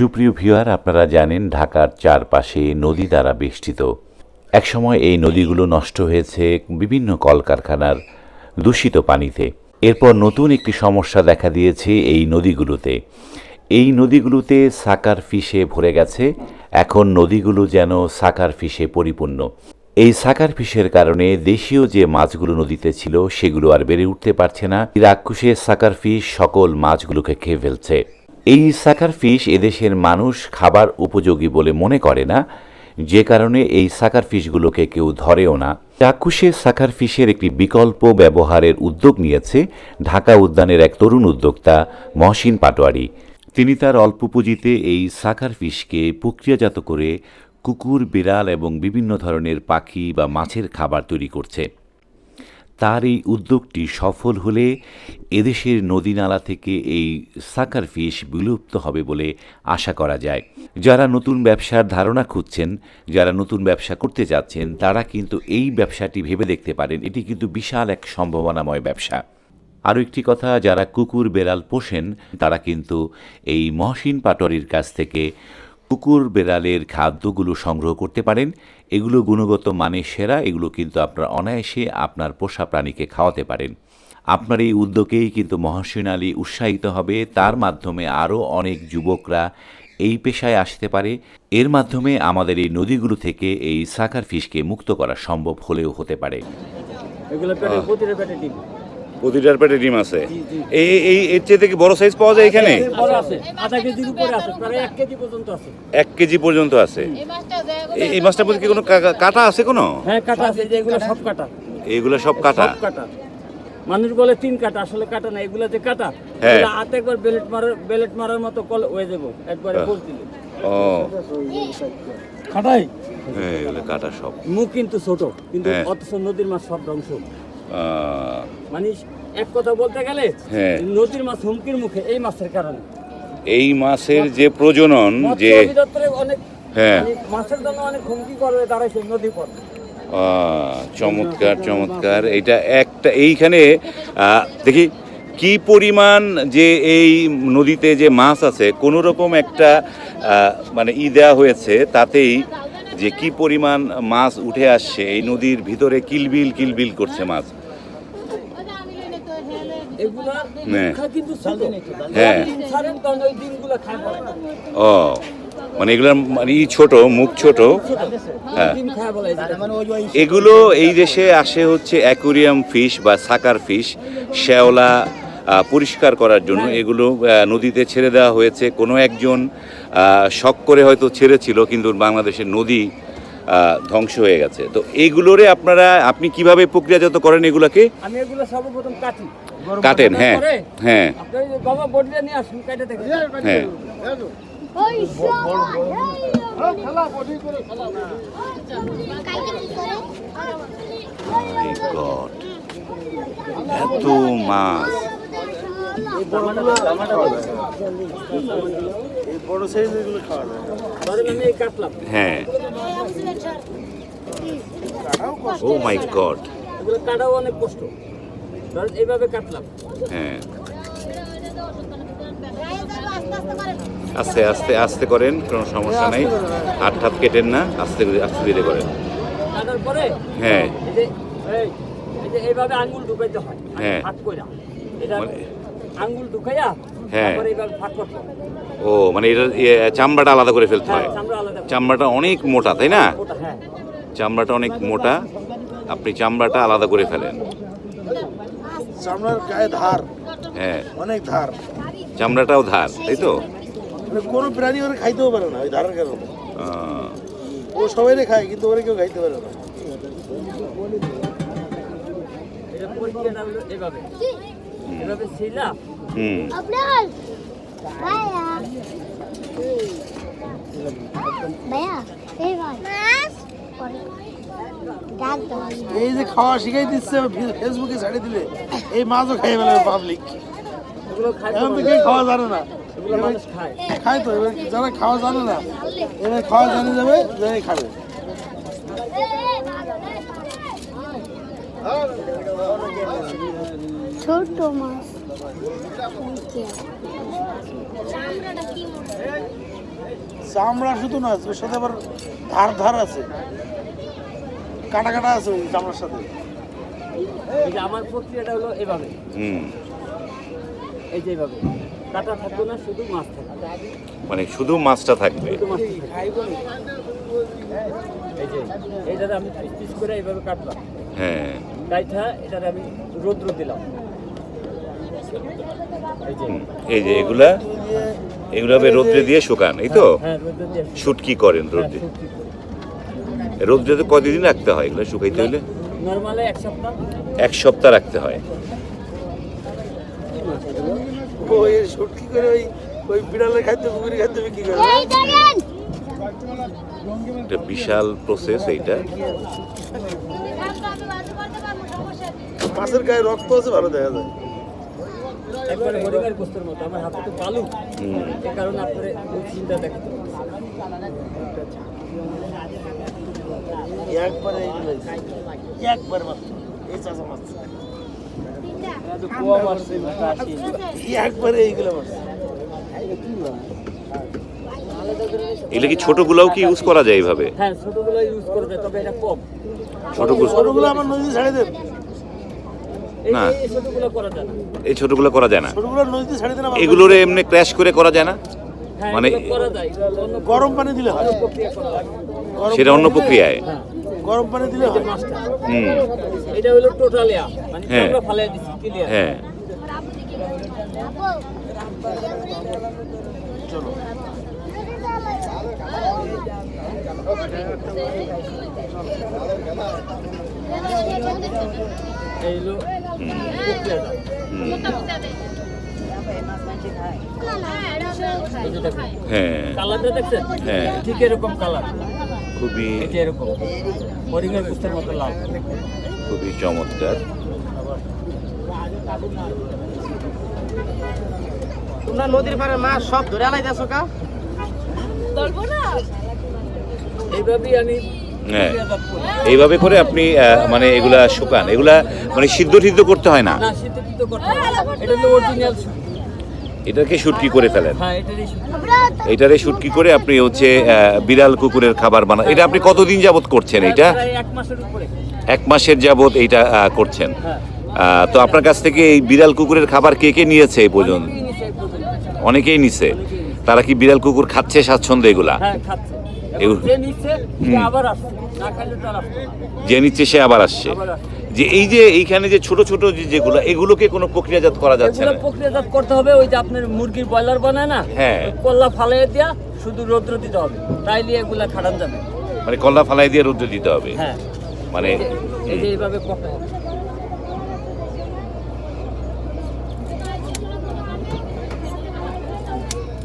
সুপ্রিয় ভিউয়ার, আপনারা জানেন ঢাকার চারপাশে নদী দ্বারা বেষ্টিত। একসময় এই নদীগুলো নষ্ট হয়েছে বিভিন্ন কলকারখানার দূষিত পানিতে। এরপর নতুন একটি সমস্যা দেখা দিয়েছে এই নদীগুলোতে। এই নদীগুলোতে সাকার ফিশে ভরে গেছে। এখন নদীগুলো যেন সাকার ফিশে পরিপূর্ণ। এই সাকার ফিশের কারণে দেশীয় যে মাছগুলো নদীতে ছিল, সেগুলো আর বেড়ে উঠতে পারছে না। রাক্ষসে সাকার ফিশ সকল মাছগুলোকে খেয়ে ফেলছে। এই সাকার ফিশ এদেশের মানুষ খাবার উপযোগী বলে মনে করে না, যে কারণে এই সাকার ফিশগুলোকে কেউ ধরেও না। চাক্ষুষে সাকার ফিশের একটি বিকল্প ব্যবহারের উদ্যোগ নিয়েছে ঢাকা উদ্যানের এক তরুণ উদ্যোক্তা মহসিন পাটোয়ারি। তিনি তার অল্প পুঁজিতে এই সাকার ফিশকে প্রক্রিয়াজাত করে কুকুর, বিড়াল এবং বিভিন্ন ধরনের পাখি বা মাছের খাবার তৈরি করছে। তার এই উদ্যোগটি সফল হলে এদেশের নদীনালা থেকে এই সাকার ফিশ বিলুপ্ত হবে বলে আশা করা যায়। যারা নতুন ব্যবসার ধারণা খুঁজছেন, যারা নতুন ব্যবসা করতে যাচ্ছেন, তারা কিন্তু এই ব্যবসাটি ভেবে দেখতে পারেন। এটি কিন্তু বিশাল এক সম্ভাবনাময় ব্যবসা। আরও একটি কথা, যারা কুকুর বেড়াল পোষেন, তারা কিন্তু এই মহসিন পাটরির কাছ থেকে কুকুর বেড়ালের খাদ্যগুলো সংগ্রহ করতে পারেন এগুলো গুণগত মানে সেরা এগুলো কিন্তু আপনার অনায়াসে আপনার পোষা প্রাণীকে খাওয়াতে পারেন। আপনার এই উদ্যোগেই কিন্তু মহাসিন আলী উৎসাহিত হবে। তার মাধ্যমে আরও অনেক যুবকরা এই পেশায় আসতে পারে। এর মাধ্যমে আমাদের এই নদীগুলো থেকে এই সাকার ফিশকে মুক্ত করা সম্ভব হলেও হতে পারে। এগুলো পেটে প্রতিটা পেটে ডিম। প্রতিটার পেটে ডিম আছে। জি, জি। এই এই এর চেয়ে থেকে বড় সাইজ পাওয়া যায় এখানে? আছে প্রায় এক কেজি পর্যন্ত আছে। এক কেজি পর্যন্ত আছে। এই মাছটা দেয় এই- এই মাছটার মধ্যে কি কোনো কাটা আছে কোনো? হ্যাঁ কাটা আছে এই যে এগুলো সব কাটা। এইগুলো সব কাটা? মানুষ বলে তিন কাটা আসলে কাটা না এগুলো যে কাটা হ্যাঁ। হাতে একবার বেলেট মারার বেলেট মারার মতো কল হয়ে যাব একবারে হ্যাঁ। দিলে। ও। কাটাই? এগুলো কাটা সব। মুখ কিন্তু ছোট কিন্তু। অথচ নদীর মাছ সব ধ্বংস। মানে এক কথা বলতে গেলে হ্যাঁ। নদীর মাছ হুমকির মুখে এই মাছের কারণে এই মাছের যে প্রজনন যে হ্যাঁ। মানে মাছের জন্য অনেক হুমকি করে দাঁড়াইছে নদী পথ চমৎকার চমৎকার এটা একটা এইখানে দেখি কি পরিমাণ যে এই নদীতে যে মাছ আছে কোনো রকম একটা মানে ই দেওয়া হয়েছে তাতেই যে কি পরিমাণ মাছ উঠে আসছে এই নদীর ভিতরে কিলবিল কিলবিল করছে মাছ এগুলা হ্যাঁ। মুখা কিন্তু ছোট হ্যাঁ। ডিম ছাড়েন কারণ ওই ডিমগুলো খায় বলে। ও মানে এগুলোর মানে ই ছোট মুখ ছোট? হ্যাঁ। এই যেটা। এগুলো এই দেশে আসে হচ্ছে অ্যাকুরিয়াম ফিশ বা সাকার ফিশ শ্যাওলা পরিষ্কার করার জন্য। এগুলো নদীতে ছেড়ে দেওয়া হয়েছে। কোনো একজন আহ, শখ করে হয়তো ছেড়েছিল কিন্তু বাংলাদেশের নদী ধ্বংস হয়ে গেছে। তো এইগুলোরে আপনারা আপনি কীভাবে প্রক্রিয়াজাত করেন এগুলাকে? আমি এগুলো সর্বপ্রথম কাটি। কাটেন হ্যাঁ হ্যাঁ। আপনি ওই যে বাবা বডিটা নিয়ে আসুন কেটে দেখেন হ্যাঁ My God. এত মাছ। হ্যাঁ। ও মাই গড এগুলো কাটাও অনেক কষ্ট। ধরেন এইভাবে কাটলাম। হ্যাঁ। আস্তে আস্তে আস্তে করেন কোনো সমস্যা নেই। হাত ঠাত কেটেন না আস্তে আস্তে ধীরে করেন। হ্যাঁ। এইভাবে আঙ্গুল ঢুকাইতে হয়। হ্যাঁ। ফাঁক কইরা। এটা মানে- আঙ্গুল ঢুকাইয়া হ্যাঁ। ও মানে এটা ইয়ে, চামড়াটা আলাদা করে ফেলতে হ্যাঁ হয়। চামড়াটা অনেক মোটা তাই না? হ্যাঁ। চামড়াটা অনেক মোটা। আপনি চামড়াটা আলাদা করে ফেলেন। চামড়ার গায়ে ধার। হ্যাঁ। অনেক ধার। চামড়াটাও ধার তাই তো? মানে কোনো প্রাণী ওরা খাইতেও পারে না ওই ধারের কারণে। ও সবাই খায় কিন্তু ওরা কেউ খাইতে পারে না। এভাবে। এভাবে ছিলা হুম। এই ভাই। মাছ ডাক দাও এই যে খাওয়া শিখাই দিচ্ছে ফেসবুকে ছাড়িয়ে দিলে। এই মাছও খাই ফেলে পাবলিক এখন তো কেউ খাওয়া জানে না। খায়। খায় তো এবার যারা খাওয়া জানে না এবার খাওয়া জানে যাবে যাই খাবে। ছোট মাছ। চামড়া শুধু না ওর সাথে আবার ধার ধার আছে। কাটা কাটা আছে ওই চামড়ার সাথে। এই যে আমার প্রক্রিয়াটা হলো এভাবে। হুম। এই যে এইভাবে কাটা থাকবে না শুধু মাছ থাকবে। মানে শুধু মাছটা থাকবে। এই যে এইটাতে আমি পিস পিস করে এইভাবে কাটলাম। হ্যাঁ। কাইটা এটাতে আমি রৌদ্র দিলাম। এই যে এগুলা এগুলো হবে রোদ্রে দিয়ে শুকান এই তো? হ্যাঁ দিয়ে শুটকি করেন রোদ্রে। রোদ্রে তো কতদিন রাখতে হয় এগুলো শুকাইতে হলে? এক সপ্তাহ। রাখতে হয়। বিশাল প্রসেস এইটা। মাছের গায়ে রক্ত আছে ভালো দেখা যায়। একবারে হরিণের গোস্তের মতো আমার হাতে তো বালু এ কারণে আপনার ওই চিন্তা দেখাতে। একবারে এইগুলো একবার মাত্র এই চাষা মাছ একবারে এইগুলো মাছ এগুলো কি ছোটগুলোও কি ইউজ করা যায় এইভাবে? হ্যাঁ ছোটগুলো ইউজ করে যায় তবে এটা কম। ছোটগুলো ছোটগুলো আমার নদী ছাড়ে এই না। এই ছোটগুলো করা যায় না। এই ছোটগুলো করা যায় না। ছোটগুলো নদীতে ছাড়ে দেন আমার এমনি ক্র্যাশ করে করা যায় না? হ্যাঁ মানে- গরম পানি দিলে হয়। সেটা অন্য প্রক্রিয়ায়। হ্যাঁ গরম পানি দিলে হয়। হুম। এটা হলো টোটালিয়া মানে হ্যাঁ। আমরা ফালাই ক্লিয়ার হ্যাঁ। এই দেখুন হ্যাঁ কালারটা। ঠিক এরকম কালার খুবই খুবই চমৎকার তোমরা নদীর পাড়ে মাছ সব ধরে আলাইতেছো কা এইভাবেই আমি হ্যাঁ। এইভাবে করে আপনি মানে এগুলা শুকান। এগুলা মানে সিদ্ধ টিদ্ধ করতে হয় না? এটাকে শুটকি করে ফেলেন? হ্যাঁ এটারে শুটকি করে আপনি হচ্ছে বিড়াল কুকুরের খাবার বানান এটা আপনি কতদিন যাবত করছেন এটা এক মাসের যাবত এইটা করছেন। হ্যাঁ। তো আপনার কাছ থেকে এই বিড়াল কুকুরের খাবার কে কে নিয়েছে এই পর্যন্ত? অনেকেই নিছে এই পর্যন্ত। অনেকেই নিছে। তারা কি বিড়াল কুকুর খাচ্ছে স্বাচ্ছন্দ্য এগুলা? যে নিচ্ছে সে আবার আসছে। যে এই যে এইখানে যে ছোট ছোট যেগুলো এগুলোকে কোনো প্রক্রিয়াজাত করা যাচ্ছে না। প্রক্রিয়াজাত করতে হবে ওই যে আপনার মুরগির ব্রয়লার বানায় না হ্যাঁ। কল্লা ফালাই দিয়া শুধু রৌদ্র দিতে হবে। তাই তাইলে এগুলা খাটান যাবে। মানে কল্লা ফালাই দিয়ে রোদ্রে দিতে হবে। হ্যাঁ। মানে এইভাবে করতে হবে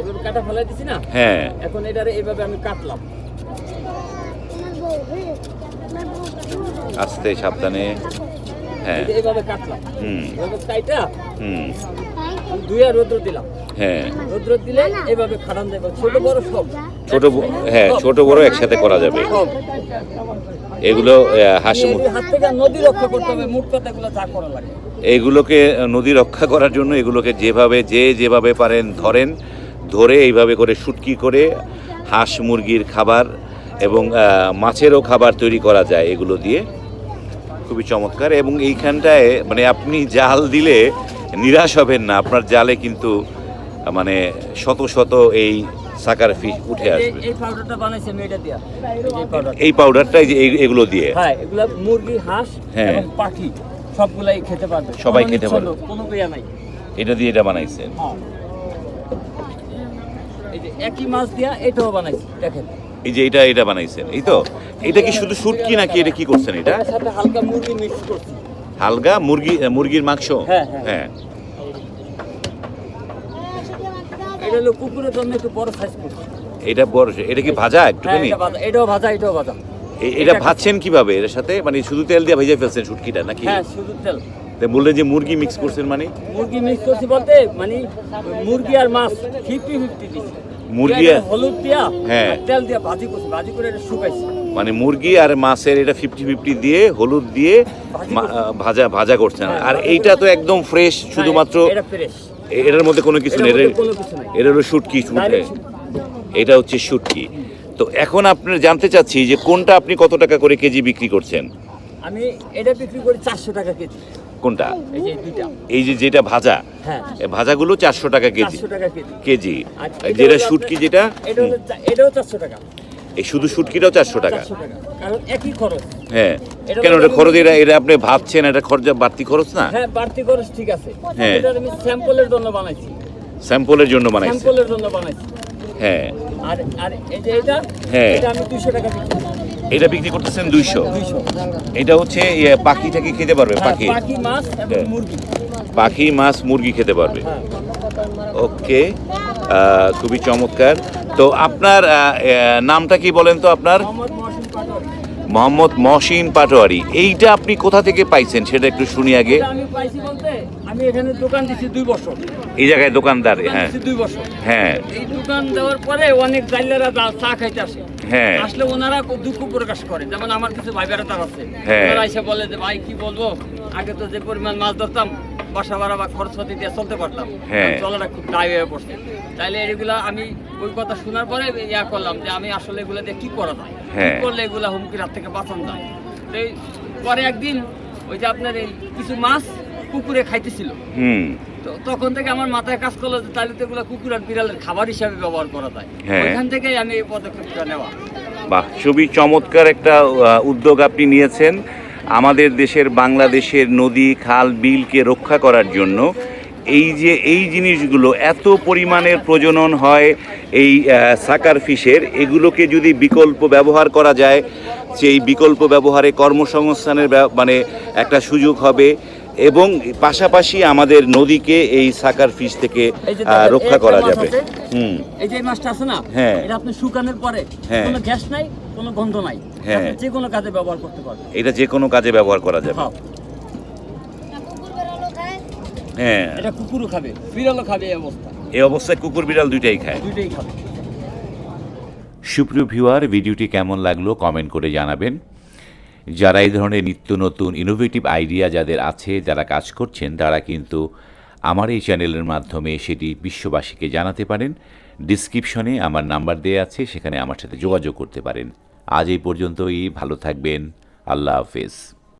এভাবে কাটা দিছি না? হ্যাঁ। এখন এটারে এইভাবে আমি কাটলাম। আস্তে সাবধানে। হ্যাঁ। এইভাবে কাটলাম। হুম। এভাবে কাইটা হুম। দুইয়া রৌদ্র দিলাম। হ্যাঁ। রৌদ্র দিলে এইভাবে খাটান যাবে ছোট বড় সব। ছোট হ্যাঁ ছোট বড় একসাথে করা যাবে। এগুলো আহ, হাঁস এই মুরগি- হাত থেকে নদী রক্ষা করতে হবে মুখ কথা এগুলো যা করা লাগে। এইগুলোকে নদী রক্ষা করার জন্য এগুলোকে যেভাবে যে যেভাবে পারেন ধরেন। ধরে এইভাবে করে শুটকি করে হাঁস মুরগির খাবার এবং মাছেরও খাবার তৈরি করা যায় এগুলো দিয়ে। খুবই চমৎকার এবং এইখানটায় মানে আপনি জাল দিলে নিরাশ হবেন না আপনার জালে কিন্তু মানে শত শত এই সাকার ফিশ উঠে আসবে। এই পাউডারটা বানাইছে দিয়া। এই যে এই পাউডার এই পাউডারটা এই যে এই- এগুলো দিয়ে। হ্যাঁ এগুলা মুরগি হাঁস হ্যাঁ। এবং পাখি সবগুলাই খেতে পারবে। সবাই খেতে পারবে। কোনো নাই। এটা দিয়ে এটা বানাইছেন। হ্যাঁ। এই যে একই মাছ দিয়া এটাও বানাইছি দেখেন। এই যে এটা এটা বানাইছেন এই তো? এটা কি শুধু শুটকি নাকি এটা কি করছেন এটা? সাথে হালকা মুরগি মিক্স করছি। হালকা মুরগি মুরগির মাংস? হ্যাঁ, হ্যাঁ। হ্যাঁ। এটা হলো কুকুরের জন্য একটু বড় সাইজ করছি এটা বড় এটা কি ভাজা হ্যাঁ একটুখানি? এটা এটাও ভাজা এটাও ভাজা। এটা ভাজছেন কীভাবে এর সাথে? মানে শুধু তেল দিয়ে ভেজে ফেলছেন শুটকিটা নাকি? হ্যাঁ শুধু তেল। তা বললেন যে মুরগি মিক্স করছেন মানে? মুরগি মিক্স করছি বলতে মানে মুরগি আর মাছ ফিফটি ফিফটি দিচ্ছি। মুরগি হলুদ দিয়া হ্যাঁ। তেল দিয়া ভাজি করছি ভাজি করে এটা শুকাইছি। মানে মুরগি আর মাছের এটা ফিফটি ফিফটি দিয়ে হলুদ দিয়ে ভাজি ভাজা করছেন। হ্যাঁ, আর এইটা তো একদম ফ্রেশ শুধুমাত্র এটা ফ্রেশ এটার মধ্যে কোনো কিছু নেই। এটা-। এটা হলো শুটকি শুটে ডাইরেক্ট এটা হচ্ছে শুটকি। তো এখন আপনার জানতে চাচ্ছি যে কোনটা আপনি কত টাকা করে কেজি বিক্রি করছেন? আমি এটা বিক্রি করি চারশো টাকা কেজি। কোনটা? এই যে যেটা ভাজা হ্যাঁ। ভাজাগুলো চারশো টাকা কেজি। কেজি। এটা যেটা শুটকি যেটা এটা হলো চা- এটাও চারশো টাকা। এই শুধু শুটকিটাও চারশো টাকা। হ্যাঁ। কেন ওটা খরচ এটা এটা আপনি ভাবছেন এটা খরচা বাড়তি খরচ না? হ্যাঁ বাড়তি খরচ ঠিক আছে। হ্যাঁ। আমি স্যাম্পলের জন্য বানাইছি। স্যাম্পলের জন্য বানাইছে। স্যাম্পলের জন্য বানাইছি। হ্যাঁ। আর আর এই যে এটা হ্যাঁ। এটা আমি দুইশো টাকা বিক্রি করি। এটা বিক্রি করতেছেন দুইশো। এটা হচ্ছে পাখি টাকি খেতে পারবে হ্যাঁ, পাখি। পাখি মাছ হ্যাঁ। মুরগি। পাখি মাছ মুরগি খেতে পারবে। ওকে খুবই চমৎকার। তো আপনার নামটা কি বলেন তো আপনার? মোহাম্মদ মহসিন পাটোয়ারি। এইটা আপনি কোথা থেকে পাইছেন সেটা একটু শুনি আগে। আমি এখানে দোকান দিছি দুই বছর। এই জায়গায় দোকানদার হ্যাঁ। দুই বছর। হ্যাঁ। এই দোকান দেওয়ার পরে অনেক জাইলারা চা- চা খাইতে আসে। হ্যাঁ। আসলে ওনারা খুব দুঃখ প্রকাশ করে যেমন আমার কিছু ভাই বেড়াতার আছে। হ্যাঁ। ওনারা এসে বলে যে ভাই কি বলব? আগে তো যে পরিমাণ মাছ ধরতাম বাসা ভাড়া বা খরচপাতি দিয়ে চলতে পারতাম। হ্যাঁ। চলাটা খুব দায় হয়ে পড়ছে। তাইলে এগুলা আমি ওই কথা শোনার পরে ইয়া করলাম যে আমি আসলে এগুলা দিয়ে কি করা যায়? কি হ্যাঁ। করলে এগুলা হুমকির হাত থেকে বাঁচানো যায়? তো পরে একদিন ওই যে আপনার এই কিছু মাছ পুকুরে খাইতেছিল। হুম। তো তখন থেকে আমার মাথায় কাজ করল যে তাহলে তো এগুলো কুকুর আর বিড়ালের খাবার হিসাবে ব্যবহার করা যায়। হ্যাঁ। ওইখান থেকেই আমি এই পদক্ষেপটা নেওয়া। বাহ খুবই চমৎকার একটা উদ্যোগ আপনি নিয়েছেন। আমাদের দেশের বাংলাদেশের নদী খাল বিলকে রক্ষা করার জন্য। এই যে এই জিনিসগুলো এত পরিমাণের প্রজনন হয় এই সাকার ফিশের এগুলোকে যদি বিকল্প ব্যবহার করা যায় সেই বিকল্প ব্যবহারে কর্মসংস্থানের মানে একটা সুযোগ হবে। এবং পাশাপাশি আমাদের নদীকে এই সাকার ফিশ থেকে রক্ষা করা যাবে। হুম। এই যে মাছটা আছে না হ্যাঁ। এটা আপনি শুকানোর পরে হ্যাঁ। কোনো গ্যাস নাই কোনো গন্ধ নাই। হ্যাঁ। যে কোনো কাজে ব্যবহার করতে পারবেন। এটা যে কোনো কাজে ব্যবহার করা যাবে। হ্যাঁ, হ্যাঁ। এটা কুকুরও খাবে বিড়ালও খাবে এই অবস্থা। এই অবস্থায় কুকুর বিড়াল দুইটাই খায়। দুইটাই খাবে। সুপ্রিয় ভিউয়ার ভিডিওটি কেমন লাগল কমেন্ট করে জানাবেন। যারা এই ধরনের নিত্য নতুন ইনোভেটিভ আইডিয়া যাদের আছে, যারা কাজ করছেন, তারা কিন্তু আমার এই চ্যানেলের মাধ্যমে সেটি বিশ্ববাসীকে জানাতে পারেন। ডিসক্রিপশনে আমার নাম্বার দেওয়া আছে, সেখানে আমার সাথে যোগাযোগ করতে পারেন। আজ এই পর্যন্তই, ভালো থাকবেন, আল্লাহ হাফেজ।